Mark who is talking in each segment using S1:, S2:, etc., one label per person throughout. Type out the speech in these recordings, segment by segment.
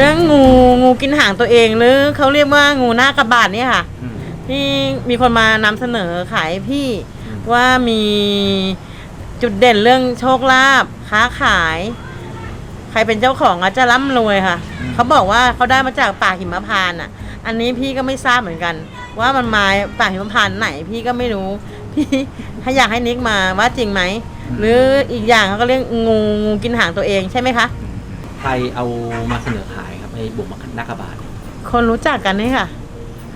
S1: รื่องงูงูกินหางตัวเองหรือเขาเรียกว่างูหน้ากระบาดเนี่ยค่ะ
S2: อืม
S1: ที่มีคนมานำเสนอขายให้พี่
S2: อืม
S1: ว่ามีจุดเด่นเรื่องโชคลาภค้าขาย ใครเป็นเจ้าของอาจจะร่ำรวยค่ะเขาบอกว่าเขาได้มาจากป่าหิมพานต์อะ อันนี้พี่ก็ไม่ทราบเหมือนกัน ว่ามันมาป่าหิมพานต์ไหน พี่ก็ไม่รู้ พี่ถ้าอยากให้นิกมาว่าจริงไหมหรืออีกอย่างเขาก็เรียกงูงูกินหางตัวเองใช่ไหมคะ
S2: อืม ใครเอามาเสนอขายครับไอ้บุกมานักกระบาด
S1: คนรู้จักกันนี่ค่ะ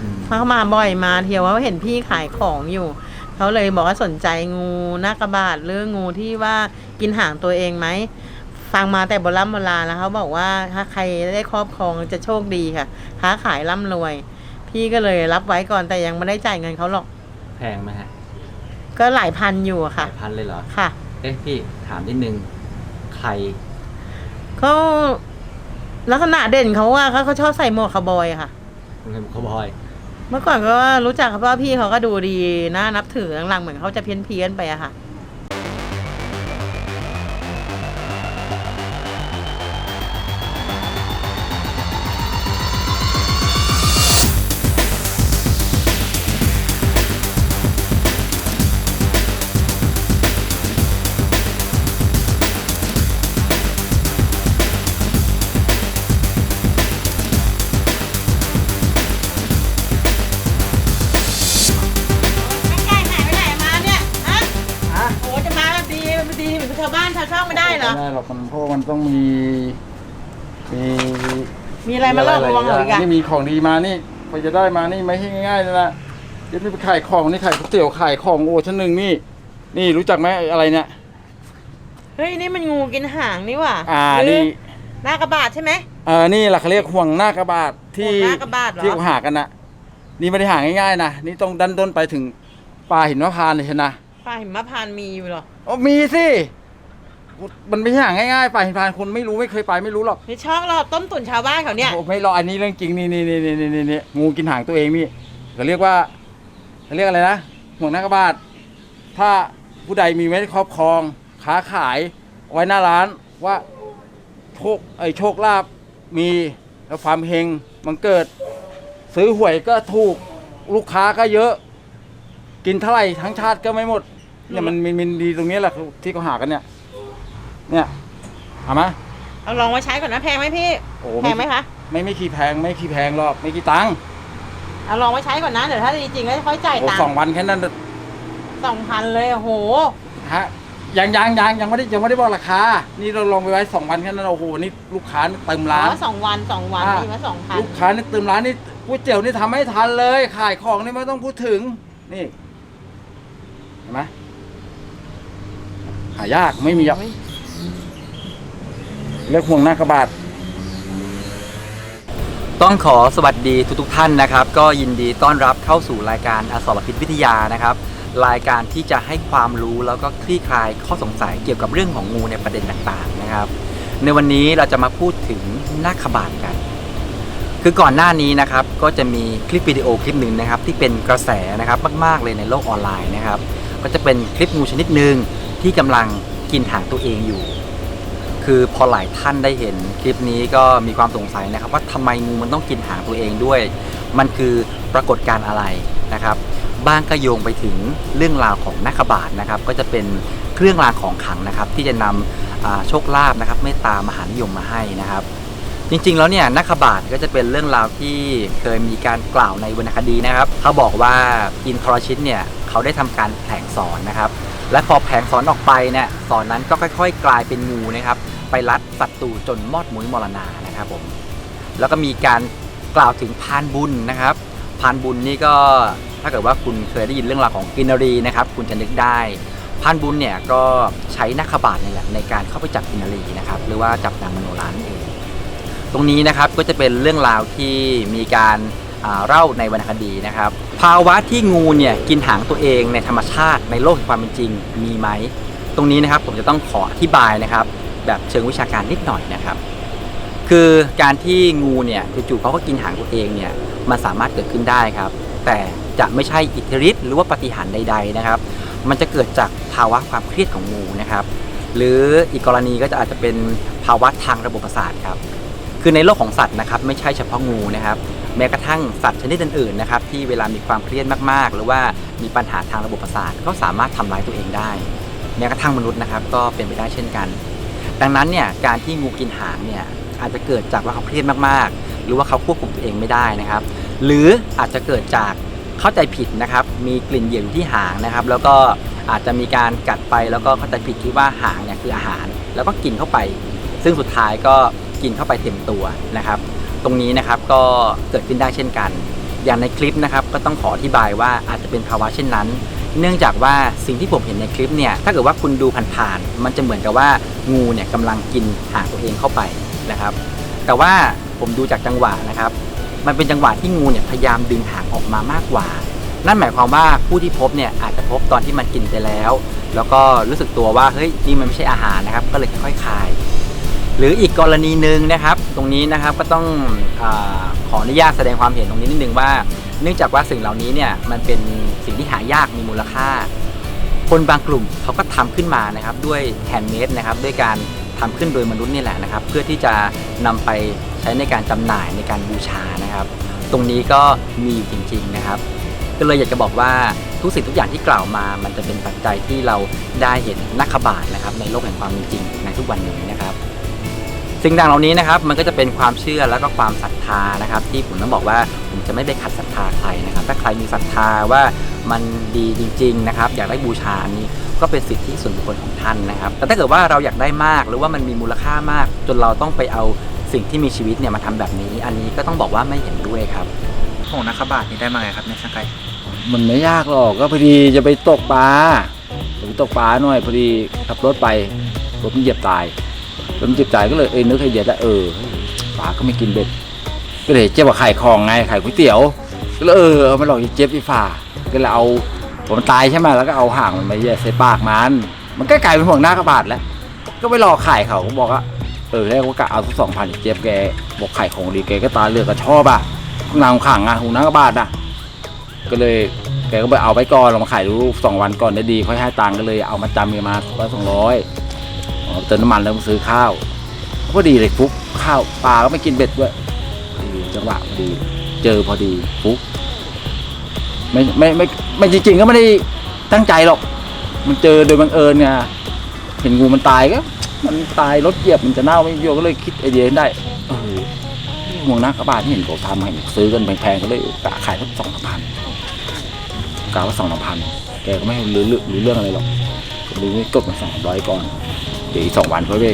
S2: อืม
S1: เขามาบ่อยมาเที่ยวว่าเห็นพี่ขายของอยู่ เขาเลยบอกว่าสนใจงูหน้ากระบาดหรืองูที่ว่ากินหางตัวเองไหมฟังมาแต่โบราณโบราณแล้วเขาบอกว่าถ้าใครได้ครอบครองจะโชคดีค่ะค้าขายร่ำรวย พี่ก็เลยรับไว้ก่อนแต่ยังไม่ได้จ่ายเงินเขาหรอก
S2: แพงไหมฮะ
S1: ก็หลายพันอยู่อะ
S2: ห
S1: ค่ะ
S2: ลายพันเลยเหรอ
S1: ค่ะ
S2: เอ๊ะพี่ถามนิดนึงใคร
S1: เขาลักษณะเด่นเขาว่าเขาเขาชอบใส่หมวกคาวบอยอะค่ะ
S2: คุณเคยเขาบอย
S1: เมื่อก่อนก็รู้จักเขาเพราะว่าพี่เขาก็ดูดีน่านับถือหลังๆเหมือนเขาจะเพี้ยนเพี้ยนๆไปอะค่ะาวบ้านชาวช่องไม่ได้เหรอ
S3: ไม่ได้หรอกมันเพราะมันต้องมีมี
S1: มีอะไรมาล่อลวงเหรออีกอะ
S3: นี่มีของดีมานี่พอจะได้มานี่ไม่ใช่ง่ายๆเลยนะเดี๋ยวนี่ไปขายของนี่ขายก๋วยเตี๋ยวขายของโอ้ชั้นหนึ่งนี่ นี่รู้จักไหมไอ้อะไรเนี่ย
S1: เฮ้ยนี่มันงูกินหางนี่หว่า
S3: อ่า
S1: หรื
S3: นี่
S1: หน้ากระบาดใช่ไหม
S3: เออนี่แหละเขาเรียกห่วงหน้ากระบาดที่
S1: ห่วงหน้ากระบาดเหรอ
S3: ที่เขาหากันนะนี่ไม่ได้หาง่ายๆนะนี่ต้องดันด้นไปถึงป่าหินมะพร้าวเลยใช่นะ
S1: ปลาหิมพานต์มีอยู่เหรอ
S3: อ๋อมีสิ มันไม่ใช่หาง่ายๆป่าหินมะพร้าวคนไม่รู้ไม่เคยไปไม่รู้หรอก
S1: นี่ช่องเราต้มตุ๋นชาวบ้านเขาเนี่ย
S3: โอ้ไม่รออันนี้เรื่องจริงนี่นี่นี่นี่นี่นี่นี่งูกินหางตัวเองนี่เขาเรียกว่าเขาเรียกอะไรนะห่วงหน้ากระบาดถ้าผู้ใดมีไว้ในครอบครองค้าขายไว้หน้าร้านว่าโชคไอ้โชคลาภมีแล้วความเฮงมันเกิด ซื้อหวยก็ถูกลูกค้าก็เยอะ กินเท่าไหร่ทั้งชาติก็ไม่หมดเนี่ยมันมันมันดีตรงนี้แหละที่เขาหากันเนี่ย เนี่ยเอามา
S1: เอาลองมาใช้ก่อนนะแพงไหมพี่
S3: โอ้
S1: แพงไหมคะ
S3: ไม่ไม่ขี้แพงไม่ขี้แพงหรอกไม่กี่ตังค์
S1: เอาลองมาใช้ก่อนนะเดี๋ยวถ้าดีจริงก็ค่อยจ่าย
S3: โอ้
S1: ตัง
S3: สอง
S1: ค์
S3: วันแค่นั้น
S1: สองพันเลยโอ้โห
S3: ฮะยังยังยังยังไม่ได้ยังไม่ได้บอกราคา นี่เราลงไปไว้สองวันแค่นั้นโอ้โหนี่ลูกค้านี่เต็ม
S1: อ๋
S3: ร้าน
S1: อสองวันสองวัน
S3: อ่า
S1: นี่มาสองพัน
S3: ลูกค้านี่เต็มร้านนี่ก๋วยเตี๋ยวนี่ทำไม่ทันเลยขายของนี่ไม่ต้องพูดถึงนี่เห็นไหมหายากไม่มีหรอก เรียกห่วงหน้ากระบาด
S2: ต้องขอสวัสดีทุกๆท่านนะครับ ก็ยินดีต้อนรับเข้าสู่รายการอสรพิษวิทยานะครับ รายการที่จะให้ความรู้แล้วก็คลี่คลายข้อสงสัยเกี่ยวกับเรื่องของงูในประเด็นต่างๆนะครับ ในวันนี้เราจะมาพูดถึงหน้าคบาทกัน คือก่อนหน้านี้นะครับก็จะมีคลิปวิดีโอคลิปหนึ่งนะครับ ที่เป็นกระแสนะครับมาก ๆเลยในโลกออนไลน์นะครับ ก็จะเป็นคลิปงูชนิดหนึ่งที่กำลังกินหางตัวเองอยู่ คือพอหลายท่านได้เห็นคลิปนี้ก็มีความสงสัยนะครับ ว่าทำไมงูมันต้องกินหางตัวเองด้วย มันคือปรากฏการณ์อะไรนะครับบ้างก็โยงไปถึงเรื่องราวของนาคบาทนะครับ ก็จะเป็นเครื่องรางของขังนะครับ ที่จะนำอ่าโชคลาภนะครับเมตตามหานิยมมาให้นะครับ จริงๆแล้วเนี่ยนักขบาทก็จะเป็นเรื่องราวที่เคยมีการกล่าวในวรรณคดีนะครับ เขาบอกว่าอินทรชิตเนี่ยเขาได้ทำการแผลงสอนนะครับ และพอแผลงสอนออกไปเนี่ยสอนนั้นก็ค่อย ๆ กลายเป็นงูนะครับ ไปรัดศัตรูจนมอดมุ้ยมรณานะครับผมแล้วก็มีการกล่าวถึงพานบุญนะครับพานบุญนี่ก็ถ้าเกิดว่าคุณเคยได้ยินเรื่องราวของกินนารีนะครับคุณจะนึกได้พานบุญเนี่ยก็ใช้นักขบาทนี่แหละในการเข้าไปจับกินนารีนะครับหรือว่าจับนางมโนรานั่นเองตรงนี้นะครับก็จะเป็นเรื่องราวที่มีการเล่าในวรรณคดีนะครับ ภาวะที่งูเนี่ยกินหางตัวเองในธรรมชาติในโลกแห่งความเป็นจริงมีไหม ตรงนี้นะครับผมจะต้องขออธิบายนะครับ แบบเชิงวิชาการนิดหน่อยนะครับ คือการที่งูเนี่ยจู่ๆเขาก็กินหางตัวเองเนี่ยมันสามารถเกิดขึ้นได้ครับ แต่จะไม่ใช่อิทธิฤทธิ์หรือว่าปฏิหารใด ๆนะครับ มันจะเกิดจากภาวะความเครียดของงูนะครับ หรืออีกกรณีก็จะอาจจะเป็นภาวะทางระบบประสาทครับ คือในโลกของสัตว์นะครับ ไม่ใช่เฉพาะงูนะครับ แม้กระทั่งสัตว์ชนิดอื่นๆนะครับ ที่เวลามีความเครียดมากๆ หรือว่ามีปัญหาทางระบบประสาทก็สามารถทำร้ายตัวเองได้ แม้กระทั่งมนุษย์นะครับ ก็เป็นไปได้เช่นกัน ดังนั้นเนี่ยการที่งูกินหางเนี่ยอาจจะเกิดจากว่าเขาเครียดมากๆ หรือว่าเขาควบคุมตัวเองไม่ได้นะครับ หรืออาจจะเกิดจากเข้าใจผิดนะครับ มีกลิ่นเหยียบอยู่ที่หางนะครับ แล้วก็อาจจะมีการกัดไปแล้วก็เข้าใจผิดคิดว่าหางเนี่ยคืออาหาร แล้วก็กินเข้าไป ซึ่งสุดท้ายก็กินเข้าไปเต็มตัวนะครับ ตรงนี้นะครับก็เกิดขึ้นได้เช่นกัน อย่างในคลิปนะครับก็ต้องขออธิบายว่าอาจจะเป็นภาวะเช่นนั้น เนื่องจากว่าสิ่งที่ผมเห็นในคลิปเนี่ยถ้าเกิดว่าคุณดูผ่านๆมันจะเหมือนกับว่างูเนี่ยกำลังกินหางตัวเองเข้าไปนะครับ แต่ว่าผมดูจากจังหวะนะครับ มันเป็นจังหวะที่งูเนี่ยพยายามดึงหางออกมามากกว่า นั่นหมายความว่าผู้ที่พบเนี่ยอาจจะพบตอนที่มันกินไปแล้ว แล้วก็รู้สึกตัวว่าเฮ้ยนี่มันไม่ใช่อาหารนะครับ ก็เลยค่อยๆคาย หรืออีกกรณีหนึ่งนะครับ ตรงนี้นะครับก็ต้องอขออนุญาตแสดงความเห็นตรงนี้นิดนึงว่า เนื่องจากว่าสิ่งเหล่านี้เนี่ยมันเป็นสิ่งที่หายากมีมูลค่า คนบางกลุ่มเขาก็ทำขึ้นมานะครับด้วยแฮนด์เมดนะครับด้วยการทำขึ้นโดยมนุษย์นี่แหละนะครับ เพื่อที่จะนำไปใช้ในการจำหน่ายในการบูชานะครับ ตรงนี้ก็มีอยู่จริงๆนะครับ ก็เลยอยากจะบอกว่าทุกสิ่งทุกอย่างที่กล่าวมา มันจะเป็นปัจจัยที่เราได้เห็นนักขบาทนะครับในโลกแห่งความเป็นจริงในทุกวันนี้นะครับ สิ่งต่างเหล่านี้นะครับมันก็จะเป็นความเชื่อแล้วก็ความศรัทธานะครับ ที่ผมต้องบอกว่าผมจะไม่ไปขัดศรัทธาใครนะครับ ถ้าใครมีศรัทธาว่ามันดีจริง ๆ นะครับ อยากได้บูชาอันนี้ก็เป็นสิทธิส่วนบุคคลของท่านนะครับ แต่ถ้าเกิดว่าเราอยากได้มากหรือว่ามันมีมูลค่ามาก จนเราต้องไปเอาสิ่งที่มีชีวิตเนี่ยมาทำแบบนี้ อันนี้ก็ต้องบอกว่าไม่เห็นด้วยครับ
S4: ของนักขบาทนี่ได้มาไงครับในช่างไก่
S3: มันไม่ยากหรอกก็พอดีจะไปตกปลาจะไปตกปลาหน่อยพอดีขับรถไปรถมันเหยียบตาย รถมันเหยียบตายก็เลยเอ้ยนึกไอเดียได้เออปลาก็ไม่กินเบ็ดก็เลยเจ๊ว่าไข่คองไงไข่ก๋วยเตี๋ยวก็เลยเออเอามาหลอกเจ๊บอ้ฝ่าก็เลยเอาผมตายใช่ไหมแล้วก็เอาห่างมันมาแย่ใส่ปากมันมันก็กลายเป็นห่วงหน้ากระบาดแล้ว ก็ไปหลอขายเขาบอกว่าเออแรกว่ากะเอาสักสองพันเจ๊บแกบอกขายของดีแกก็ตาเลือกก็ชอบอะนางขังอะหูหน้ากระบาดอะก็เลยแกก็ไปเอาไปก่อนลองมาขายดูสองวันก่อนได้ดีค่อยให้ตังค์ก็เลยเอามาจำกันมาร้อยสองร้อย เติมน้ำมันแล้วมาซื้อข้าวพอดีเลยฟุกข้าวปลาก็ไม่กินเบ็ดด้วยจังหวะพอดี เจอพอดีฟุกไม่ไม่ไม่ไม่จริงๆก็ไม่ได้ตั้งใจหรอก มันเจอโดยบังเอิญไงเห็นงูมันตายก็มันตายรถเหยียบมันจะเน่าไม่โยก็เลยคิดไอเดียได้เออห่วงนักกระบาดที่เห็นเขาทำให้ซื้อกันแพงๆก็เลยกะขายสักสองสามพันกาว่าสองสามพันแกก็ไม่รู้เรื่องรู้เรื่องอะไรหรอกรู้ว่กดมาสองร้อยก่อน ดี๋ยวอีกสองวันเขาไป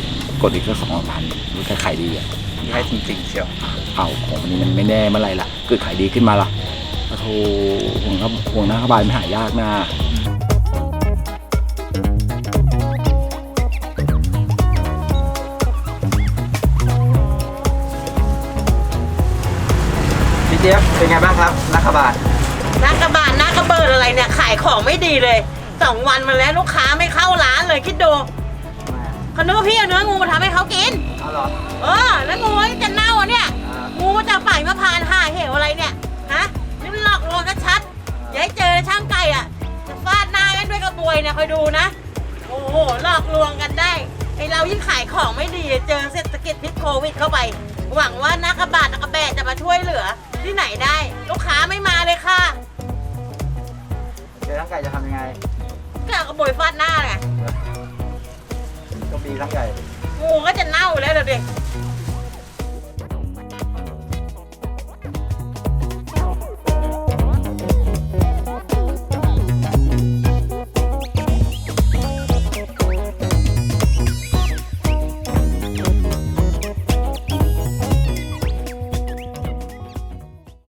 S3: กดอีกสักสองสามพันมันก็ขายดีอะ
S4: ที่ให้จริงๆเชียว
S3: เอาของอันนี้มันไม่แน่เมื่อไหรล่ะเกิดขายดีขึ้นมาล่ะโอ้โหห่วงครับห่วงหน้าขบายไม่หายากนะ
S2: พี่เจี๊ยบเป็นไงบ้างครับนักขบาท
S1: นักกระบาดนักกระเบิดอะไรเนี่ยขายของไม่ดีเลยสองวันมาแล้วลูกค้าไม่เข้าร้านเลยคิดดู เขานึกว่าพี่เอาเนื้องูมาทำให้เขากิน
S2: เอาเหรอ
S1: เออ แล้วงูจะเน่าอะเนี่ยงูมาจากป่ายมะพร้านห่าเหวอะไรเนี่ย ฮะ นี่มันหลอกลวงชัดๆอย่าให้เจอช่างไก่อะ จะฟาดหน้ากันด้วยกระบวยเนี่ยคอยดูนะ โอ้โห หลอกลวงกันได้ ไอเรายิ่งขายของไม่ดี เจอเศรษฐกิจพิษโควิดเข้าไป หวังว่านักกระบาดนักกระแบะจะมาช่วยเหลือ ที่ไหนได้ ลูกค้าไม่มาเลยค่ะ
S2: เจอร่างไก่จะทำยังไง
S1: ก็เอากระบวยฟาดหน้าไง
S2: ปีทั้งใหญ่
S1: งูก็จะเน่าแล้วเด็
S2: ก